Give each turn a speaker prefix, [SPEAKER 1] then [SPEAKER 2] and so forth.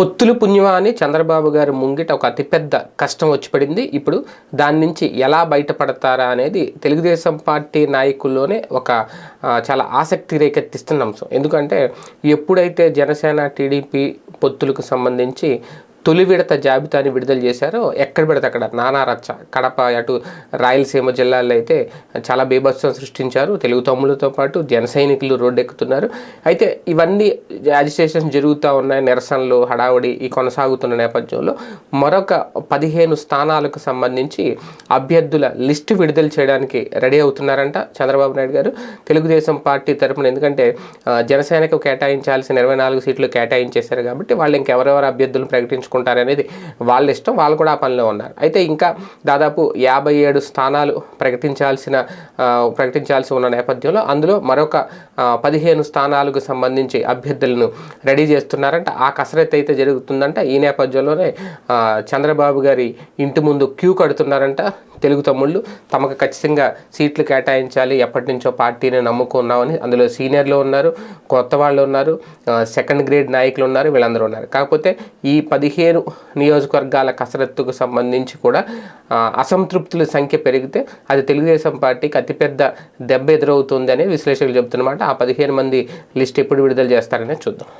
[SPEAKER 1] పొత్తులు పుణ్యమా అని చంద్రబాబు గారి ముంగిట ఒక అతిపెద్ద కష్టం వచ్చి పడింది. ఇప్పుడు దాని నుంచి ఎలా బయటపడతారా అనేది తెలుగుదేశం పార్టీ నాయకుల్లోనే ఒక చాలా ఆసక్తి రేకెత్తిస్తున్న అంశం. ఎందుకంటే ఎప్పుడైతే జనసేన టీడీపీ పొత్తులకు సంబంధించి తొలి విడత జాబితాని విడుదల చేశారో. ఎక్కడ పెడితే అక్కడ. నానా రచ్చ. కడప అటు రాయలసీమ జిల్లాల్లో అయితే చాలా బీభత్సం సృష్టించారు. తెలుగు తమ్ములతో పాటు జన సైనికులు రోడ్డెక్కుతున్నారు. అయితే ఇవన్నీ యాజిస్ట్రేషన్ జరుగుతూ ఉన్నాయి. నిరసనలు హడావుడి ఈ కొనసాగుతున్న నేపథ్యంలో మరొక పదిహేను స్థానాలకు సంబంధించి అభ్యర్థుల లిస్టు విడుదల చేయడానికి రెడీ అవుతున్నారంట చంద్రబాబు నాయుడు గారు. తెలుగుదేశం పార్టీ తరపున ఎందుకంటే జనసేనకు కేటాయించాల్సిన ఇరవై నాలుగు సీట్లు కేటాయించేశారు కాబట్టి వాళ్ళు ఇంకెవరెవరు అభ్యర్థులను ప్రకటించుకుంటారనేది వాళ్ళ ఇష్టం వాళ్ళు కూడా ఆ పనిలో ఉన్నారు. అయితే ఇంకా దాదాపు యాభై ఏడు స్థానాలు ప్రకటించాల్సిన ప్రకటించాల్సి ఉన్న నేపథ్యంలో అందులో మరొక పదిహేను స్థానాలకు సంబంధించి అభ్యర్థులను రెడీ చేస్తున్నారంట. ఆ కసరత్తు అయితే జరుగుతుందంట. ఈ నేపథ్యంలోనే చంద్రబాబు గారి ఇంటి ముందు క్యూ కడుతున్నారంట. తెలుగు తమ్ముళ్ళు తమకు ఖచ్చితంగా సీట్లు కేటాయించాలి ఎప్పటి నుంచో పార్టీని నమ్ముకున్నామని అందులో సీనియర్లు ఉన్నారు కొత్త వాళ్ళు ఉన్నారు సెకండ్ గ్రేడ్ నాయకులు ఉన్నారు వీళ్ళందరూ ఉన్నారు. కాకపోతే ఈ పదిహేను నియోజకవర్గాల కసరత్తుకు సంబంధించి కూడా అసంతృప్తుల సంఖ్య పెరిగితే అది తెలుగుదేశం పార్టీకి అతిపెద్ద దెబ్బ ఎదురవుతుంది విశ్లేషకులు చెబుతున్నమాట. ఆ పదిహేను మంది లిస్ట్ ఎప్పుడు విడుదల చేస్తారనే చూద్దాం.